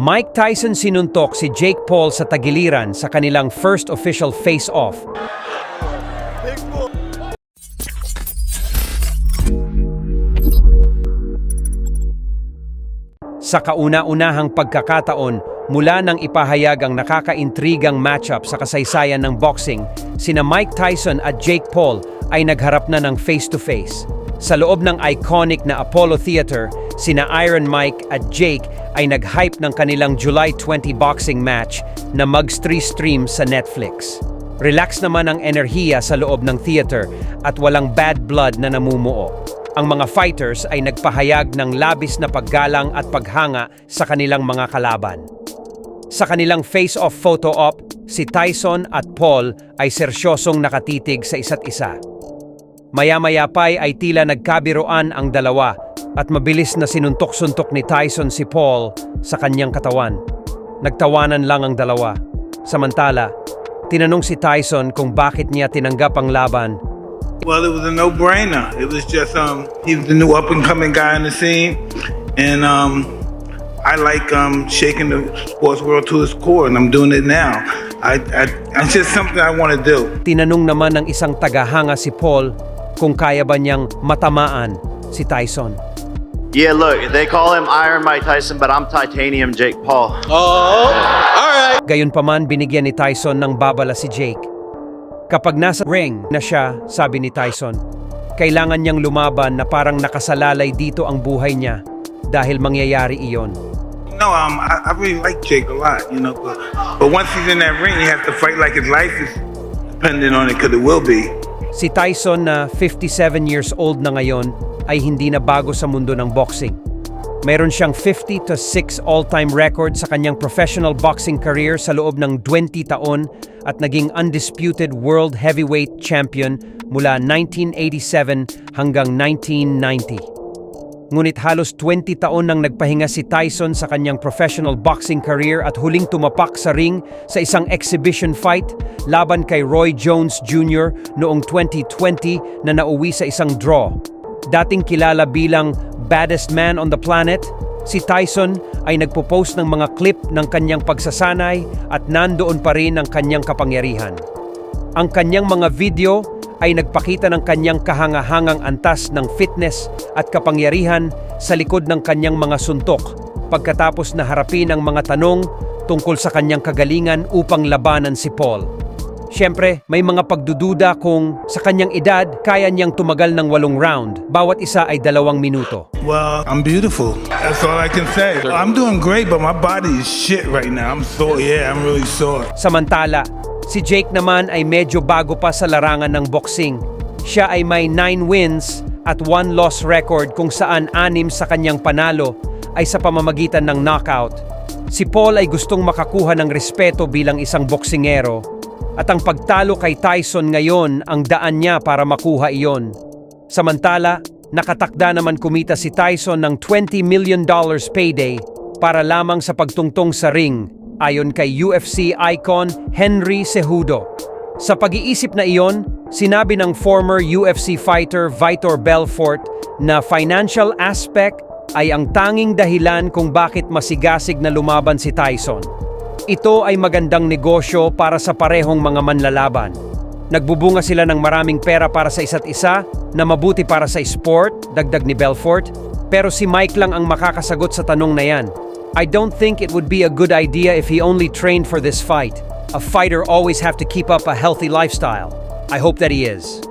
Mike Tyson sinuntok si Jake Paul sa tagiliran sa kanilang first official face-off. Sa kauna-unahang pagkakataon, mula nang ipahayag ang nakakaintrigang matchup sa kasaysayan ng boxing, sina Mike Tyson at Jake Paul ay nagharap na ng face-to-face. Sa loob ng iconic na Apollo Theater, sina Iron Mike at Jake ay nag-hype ng kanilang July 20 boxing match na mag-stream sa Netflix. Relax naman ang enerhiya sa loob ng theater at walang bad blood na namumuo. Ang mga fighters ay nagpahayag ng labis na paggalang at paghanga sa kanilang mga kalaban. Sa kanilang face-off photo op, si Tyson at Paul ay sersyosong nakatitig sa isa't isa. Maya-maya pa'y ay tila nagkabiroan ang dalawa at mabilis na sinuntok-suntok ni Tyson si Paul sa kanyang katawan. Nagtawanan lang ang dalawa. Samantala, tinanong si Tyson kung bakit niya tinanggap ang laban Well, it was a no-brainer. It was just um, he was the new up-and-coming guy on the scene, and um, I like um, shaking the sports world to its core, and I'm doing it now. I, I it's just something I want to do. Tinanong naman ng isang tagahanga si Paul kung kaya ba niyang matamaan si Tyson. Yeah, look, they call him Iron Mike Tyson, but I'm Titanium Jake Paul. Gayunpaman binigyan ni Tyson ng babala si Jake. Kapag nasa ring na siya, sabi ni Tyson, kailangan niyang lumaban na parang nakasalalay dito ang buhay niya dahil mangyayari iyon. No, um, I, I really like Jake a lot, you know, but, but once he's in that ring, he has to fight like his life is dependent on it, because it will be. Si Tyson na 57 years old na ngayon ay hindi na bago sa mundo ng boxing. Meron siyang 50 to 6 all-time record sa kanyang professional boxing career sa loob ng 20 taon at naging undisputed world heavyweight champion mula 1987 hanggang 1990. Ngunit halos 20 taon nang nagpahinga si Tyson sa kanyang professional boxing career at huling tumapak sa ring sa isang exhibition fight laban kay Roy Jones Jr. noong 2020 na nauwi sa isang draw. Dating kilala bilang baddest man on the planet, si Tyson ay nagpo-post ng mga clip ng kanyang pagsasanay at nandoon pa rin ang kanyang kapangyarihan. Ang kanyang mga video ay nagpakita ng kanyang kahangahangang antas ng fitness at kapangyarihan sa likod ng kanyang mga suntok pagkatapos na harapin ang mga tanong tungkol sa kanyang kagalingan upang labanan si Paul. Siyempre, may mga pagdududa kung sa kanyang edad kaya niyang tumagal ng walong round, bawat isa ay dalawang minuto. Well, I'm beautiful. That's all I can say. I'm doing great, but my body is shit right now. I'm sore. Yeah, I'm really sore. Samantala, si Jake naman ay medyo bago pa sa larangan ng boxing. Siya ay may 9 wins at 1 loss record kung saan anim sa kanyang panalo ay sa pamamagitan ng knockout. Si Paul ay gustong makakuha ng respeto bilang isang boksingero at ang pagtalo kay Tyson ngayon ang daan niya para makuha iyon. Samantala, nakatakda naman kumita si Tyson ng $20 million payday para lamang sa pagtungtong sa ring ayon kay UFC icon Henry Cejudo. Sa pag-iisip na iyon, sinabi ng former UFC fighter Vitor Belfort na financial aspect ay ang tanging dahilan kung bakit masigasig na lumaban si Tyson. Ito ay magandang negosyo para sa parehong mga manlalaban. Nagbubunga sila ng maraming pera para sa isa't isa na mabuti para sa sport, dagdag ni Belfort, pero si Mike lang ang makakasagot sa tanong na yan. I don't think it would be a good idea if he only trained for this fight. A fighter always have to keep up a healthy lifestyle. I hope that he is.